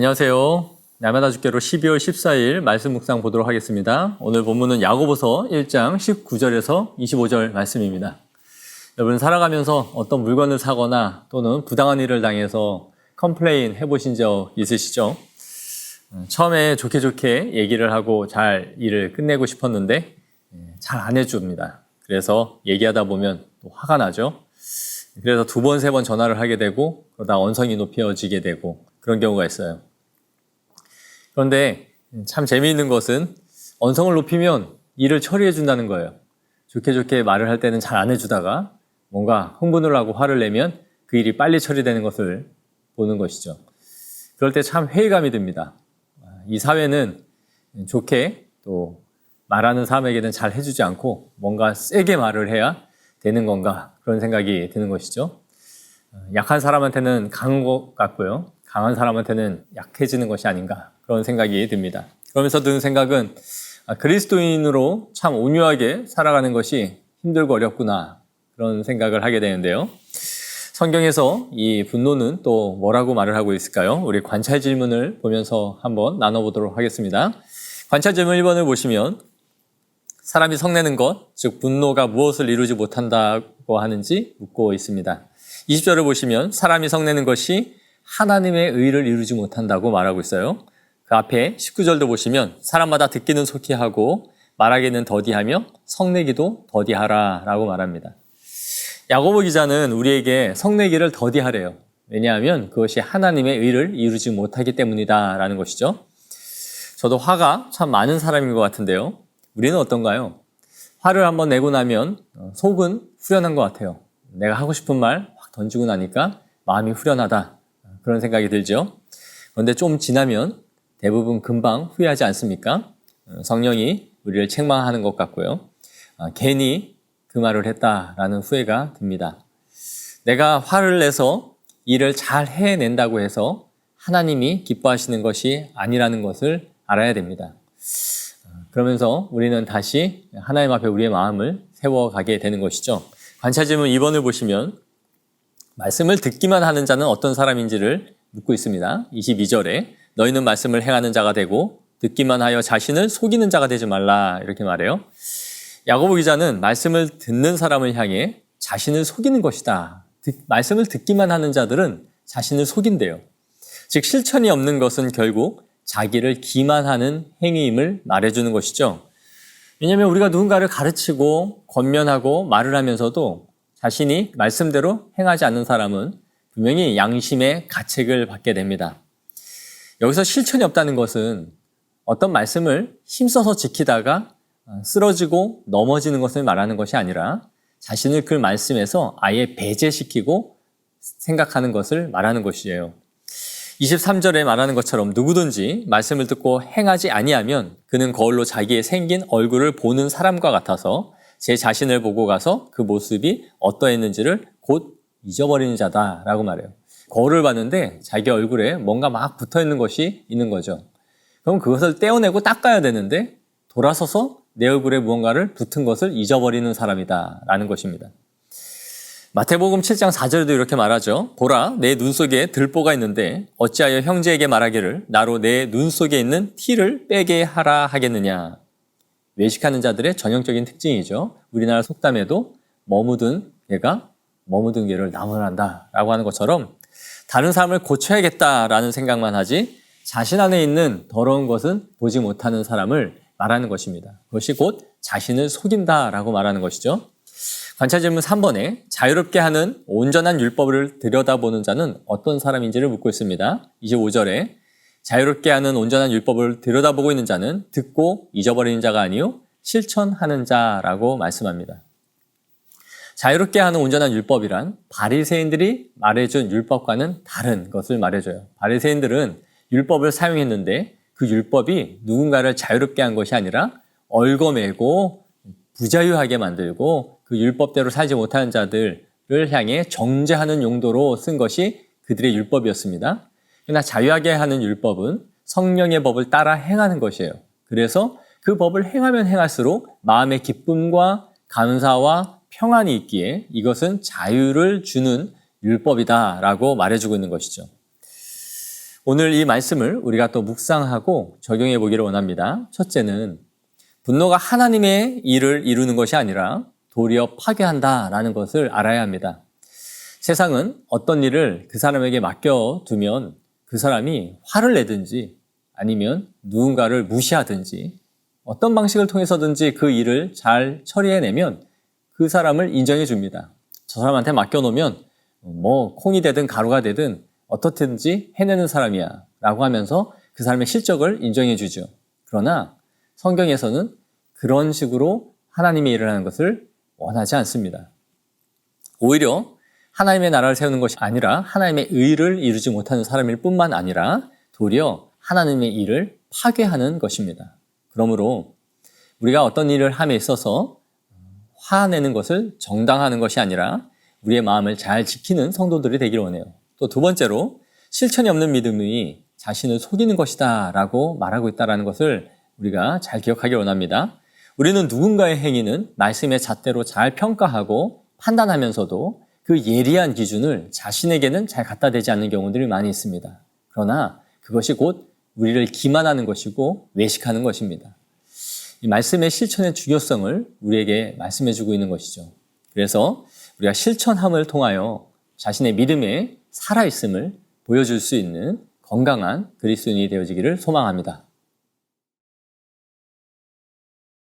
안녕하세요. 날마다 주께로 12월 14일 말씀 묵상 보도록 하겠습니다. 오늘 본문은 야고보서 1장 19절에서 25절 말씀입니다. 여러분 살아가면서 어떤 물건을 사거나 또는 부당한 일을 당해서 컴플레인 해보신 적 있으시죠? 음, 처음에 좋게 좋게 얘기를 하고 잘 일을 끝내고 싶었는데 잘 안 해줍니다. 그래서 얘기하다 보면 또 화가 나죠. 그래서 두 번, 세 번 전화를 하게 되고 그러다 언성이 높여지게 되고 그런 경우가 있어요. 그런데 참 재미있는 것은 언성을 높이면 일을 처리해 준다는 거예요. 좋게 좋게 말을 할 때는 잘 안 해주다가 뭔가 흥분을 하고 화를 내면 그 일이 빨리 처리되는 것을 보는 것이죠. 그럴 때 참 회의감이 듭니다. 이 사회는 좋게 또 말하는 사람에게는 잘 해주지 않고 뭔가 세게 말을 해야 되는 건가 그런 생각이 드는 것이죠. 약한 사람한테는 강한 것 같고요. 강한 사람한테는 약해지는 것이 아닌가 그런 생각이 듭니다. 그러면서 드는 생각은 아, 그리스도인으로 참 온유하게 살아가는 것이 힘들고 어렵구나 그런 생각을 하게 되는데요. 성경에서 이 분노는 또 뭐라고 말을 하고 있을까요? 우리 관찰 질문을 보면서 한번 나눠보도록 하겠습니다. 관찰 질문 1번을 보시면 사람이 성내는 것, 즉 분노가 무엇을 이루지 못한다고 하는지 묻고 있습니다. 20절을 보시면 사람이 성내는 것이 하나님의 의를 이루지 못한다고 말하고 있어요. 그 앞에 19절도 보시면 사람마다 듣기는 속히 하고 말하기는 더디하며 성내기도 더디하라 라고 말합니다. 야고보 기자는 우리에게 성내기를 더디하래요. 왜냐하면 그것이 하나님의 의를 이루지 못하기 때문이다 라는 것이죠. 저도 화가 참 많은 사람인 것 같은데요. 우리는 어떤가요? 화를 한번 내고 나면 속은 후련한 것 같아요. 내가 하고 싶은 말 확 던지고 나니까 마음이 후련하다. 그런 생각이 들죠. 그런데 좀 지나면 대부분 금방 후회하지 않습니까? 성령이 우리를 책망하는 것 같고요. 아, 괜히 그 말을 했다라는 후회가 듭니다. 내가 화를 내서 일을 잘 해낸다고 해서 하나님이 기뻐하시는 것이 아니라는 것을 알아야 됩니다. 그러면서 우리는 다시 하나님 앞에 우리의 마음을 세워가게 되는 것이죠. 관찰 질문 2번을 보시면 말씀을 듣기만 하는 자는 어떤 사람인지를 묻고 있습니다. 22절에 너희는 말씀을 행하는 자가 되고 듣기만 하여 자신을 속이는 자가 되지 말라 이렇게 말해요. 야고보 기자는 말씀을 듣는 사람을 향해 자신을 속이는 것이다. 말씀을 듣기만 하는 자들은 자신을 속인대요. 즉 실천이 없는 것은 결국 자기를 기만하는 행위임을 말해주는 것이죠. 왜냐하면 우리가 누군가를 가르치고 권면하고 말을 하면서도 자신이 말씀대로 행하지 않는 사람은 분명히 양심의 가책을 받게 됩니다. 여기서 실천이 없다는 것은 어떤 말씀을 힘써서 지키다가 쓰러지고 넘어지는 것을 말하는 것이 아니라 자신을 그 말씀에서 아예 배제시키고 생각하는 것을 말하는 것이에요. 23절에 말하는 것처럼 누구든지 말씀을 듣고 행하지 아니하면 그는 거울로 자기의 생긴 얼굴을 보는 사람과 같아서 제 자신을 보고 가서 그 모습이 어떠했는지를 곧 잊어버리는 자다라고 말해요. 거울을 봤는데 자기 얼굴에 뭔가 막 붙어 있는 것이 있는 거죠. 그럼 그것을 떼어내고 닦아야 되는데 돌아서서 내 얼굴에 무언가를 붙은 것을 잊어버리는 사람이다라는 것입니다. 마태복음 7장 4절에도 이렇게 말하죠. 보라, 내 눈 속에 들보가 있는데 어찌하여 형제에게 말하기를 나로 내 눈 속에 있는 티를 빼게 하라 하겠느냐. 외식하는 자들의 전형적인 특징이죠. 우리나라 속담에도 머무든 개가 머무든 개를 나무란다 라고 하는 것처럼 다른 사람을 고쳐야겠다라는 생각만 하지 자신 안에 있는 더러운 것은 보지 못하는 사람을 말하는 것입니다. 그것이 곧 자신을 속인다라고 말하는 것이죠. 관찰 질문 3번에 자유롭게 하는 온전한 율법을 들여다보는 자는 어떤 사람인지를 묻고 있습니다. 25절에 자유롭게 하는 온전한 율법을 들여다보고 있는 자는 듣고 잊어버리는 자가 아니요 실천하는 자라고 말씀합니다. 자유롭게 하는 온전한 율법이란 바리새인들이 말해준 율법과는 다른 것을 말해줘요. 바리새인들은 율법을 사용했는데 그 율법이 누군가를 자유롭게 한 것이 아니라 얼거매고 부자유하게 만들고 그 율법대로 살지 못하는 자들을 향해 정죄하는 용도로 쓴 것이 그들의 율법이었습니다. 그러나 자유하게 하는 율법은 성령의 법을 따라 행하는 것이에요. 그래서 그 법을 행하면 행할수록 마음의 기쁨과 감사와 평안이 있기에 이것은 자유를 주는 율법이다라고 말해주고 있는 것이죠. 오늘 이 말씀을 우리가 또 묵상하고 적용해 보기를 원합니다. 첫째는 분노가 하나님의 일을 이루는 것이 아니라 도리어 파괴한다라는 것을 알아야 합니다. 세상은 어떤 일을 그 사람에게 맡겨두면 그 사람이 화를 내든지 아니면 누군가를 무시하든지 어떤 방식을 통해서든지 그 일을 잘 처리해내면 그 사람을 인정해 줍니다. 저 사람한테 맡겨놓으면 뭐 콩이 되든 가루가 되든 어떻든지 해내는 사람이야 라고 하면서 그 사람의 실적을 인정해 주죠. 그러나 성경에서는 그런 식으로 하나님의 일을 하는 것을 원하지 않습니다. 오히려 하나님의 나라를 세우는 것이 아니라 하나님의 의를 이루지 못하는 사람일 뿐만 아니라 도리어 하나님의 일을 파괴하는 것입니다. 그러므로 우리가 어떤 일을 함에 있어서 화내는 것을 정당하는 것이 아니라 우리의 마음을 잘 지키는 성도들이 되기를 원해요. 또 두 번째로 실천이 없는 믿음이 자신을 속이는 것이다 라고 말하고 있다는 것을 우리가 잘 기억하기 원합니다. 우리는 누군가의 행위는 말씀의 잣대로 잘 평가하고 판단하면서도 그 예리한 기준을 자신에게는 잘 갖다 대지 않는 경우들이 많이 있습니다. 그러나 그것이 곧 우리를 기만하는 것이고 외식하는 것입니다. 이 말씀의 실천의 중요성을 우리에게 말씀해 주고 있는 것이죠. 그래서 우리가 실천함을 통하여 자신의 믿음에 살아있음을 보여줄 수 있는 건강한 그리스도인이 되어지기를 소망합니다.